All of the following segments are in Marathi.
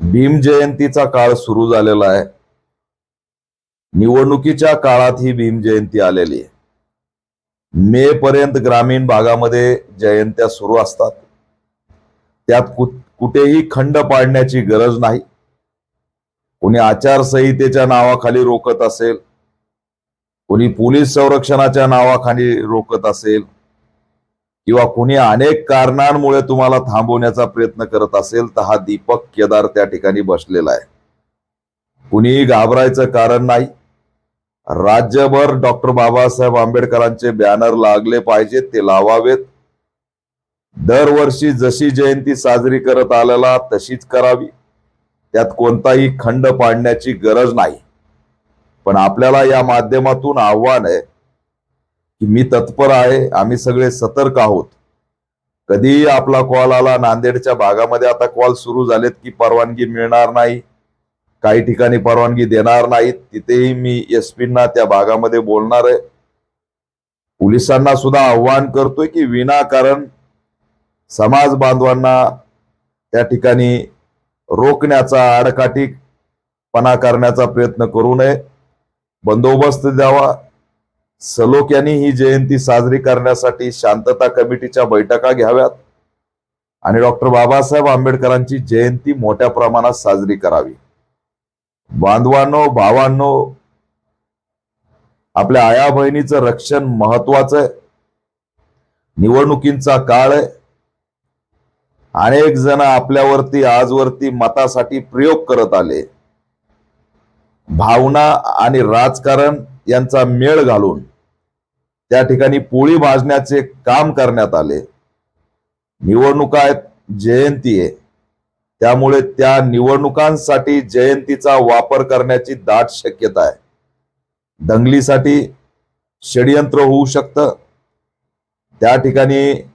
भीम जयंतीचा काळ सुरू झालेला आहे. निवडणुकीच्या काळात ही भीम जयंती आलेली आहे. मे पर्यंत ग्रामीण भागामध्ये जयंत्या सुरू असतात. त्यात कुठेही खंड पाडण्याची गरज नाही. कोणी आचारसंहितेच्या नावाखाली रोखत असेल कोणी पोलीस संरक्षणाच्या नावाखाली रोखत असेल किंवा कुणी अनेक कारणांमुळे तुम्हाला थांबवण्याचा प्रयत्न करत असेल तर हा दीपक केदार त्या ठिकाणी बसलेला आहे. कुणीही घाबरायचं कारण नाही. राज्यभर डॉक्टर बाबासाहेब आंबेडकरांचे बॅनर लागले पाहिजेत ते लावावेत. दरवर्षी जशी जयंती साजरी करत आलेला तशीच करावी. त्यात कोणताही खंड पाडण्याची गरज नाही. पण आपल्याला या माध्यमातून आव्हान आहे की मी तत्पर आहे आम्ही सगळे सतर्क आहोत. कधीही आपला कॉल आला नांदेडच्या भागामध्ये आता कॉल सुरू झालेत की परवानगी मिळणार नाही. काही ठिकाणी परवानगी देणार नाहीत. तिथेही मी एस पींना त्या भागामध्ये बोलणार आहे. पोलिसांना सुद्धा आव्हान करतोय की विनाकारण समाज बांधवांना त्या ठिकाणी रोखण्याचा आडकाठीपणा करण्याचा प्रयत्न करू नये. बंदोबस्त द्यावा. सलोक्यानी ही जयंती साजरी करण्यासाठी शांतता कमिटीच्या बैठका घ्याव्यात आणि डॉक्टर बाबासाहेब आंबेडकरांची जयंती मोठ्या प्रमाणात साजरी करावी. बांधवांनो भावांनो आपल्या आया बहिणीचं रक्षण महत्वाचं आहे. निवडणुकींचा काळ आहे. अनेक जण आपल्यावरती आजवरती मतासाठी प्रयोग करत आले. भावना आणि राजकारण यांचा मेळ घालून त्या ठिकाणी पोळी भाजण्याचे काम करण्यात आले. निवडणुका आहेत जयंती आहे. त्यामुळे त्या निवडणुकांसाठी जयंतीचा वापर करण्याची दाट शक्यता आहे. दंगलीसाठी षडयंत्र होऊ शकतं. त्या ठिकाणी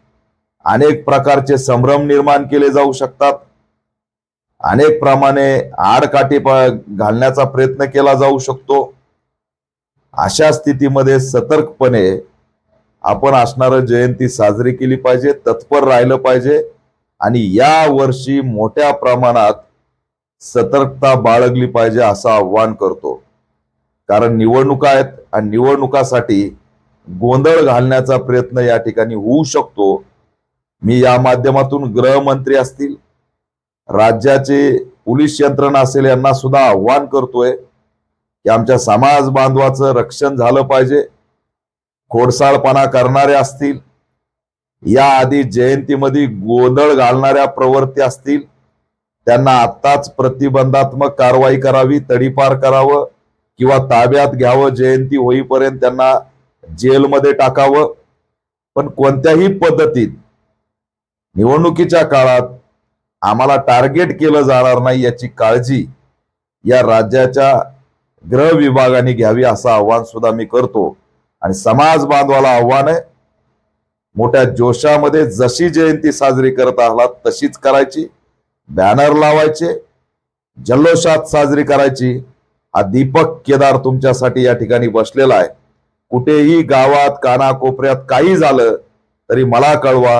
अनेक प्रकारचे संभ्रम निर्माण केले जाऊ शकतात. अनेक प्रमाणे आडकाठी प- घालण्याचा प्रयत्न केला जाऊ शकतो. अशा स्थितीमध्ये सतर्कपणे आपण असणारं जयंती साजरी केली पाहिजे तत्पर राहिलं पाहिजे आणि या वर्षी मोठ्या प्रमाणात सतर्कता बाळगली पाहिजे असं आव्हान करतो. कारण निवडणुका आहेत आणि निवडणुकासाठी गोंधळ घालण्याचा प्रयत्न या ठिकाणी होऊ शकतो. मी या माध्यमातून गृहमंत्री असतील राज्याचे पोलीस यंत्रणा असेल यांना सुद्धा आव्हान करतोय. की आमच्या समाज बांधवाचं रक्षण झालं पाहिजे. खोडसाळपणा करणारे असतील. या आधी जयंतीमध्ये गोंधळ घालणाऱ्या प्रवृत्ती असतील. त्यांना आत्ताच प्रतिबंधात्मक कारवाई करावी तडीपार करावं किंवा ताब्यात घ्यावं. जयंती होईपर्यंत त्यांना जेलमध्ये टाकावं. पण कोणत्याही पद्धतीत निवडणुकीच्या काळात आम्हाला टार्गेट केलं जाणार नाही याची काळजी या राज्याच्या ग्रह विभागाने घ्यावी असं आव्हान सुद्धा मी करतो. आणि समाज बांधवाला आव्हान आहे मोठ्या जोशामध्ये जशी जयंती साजरी करत आहात तशीच करायची. बॅनर लावायचे जल्लोषात साजरी करायची. हा दीपक केदार तुमच्यासाठी या ठिकाणी बसलेला आहे. कुठेही गावात कानाकोपऱ्यात काही झालं तरी मला कळवा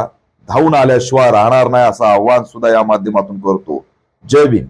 धावून आल्याशिवाय राहणार नाही असं आव्हान सुद्धा या माध्यमातून करतो. जय भीम.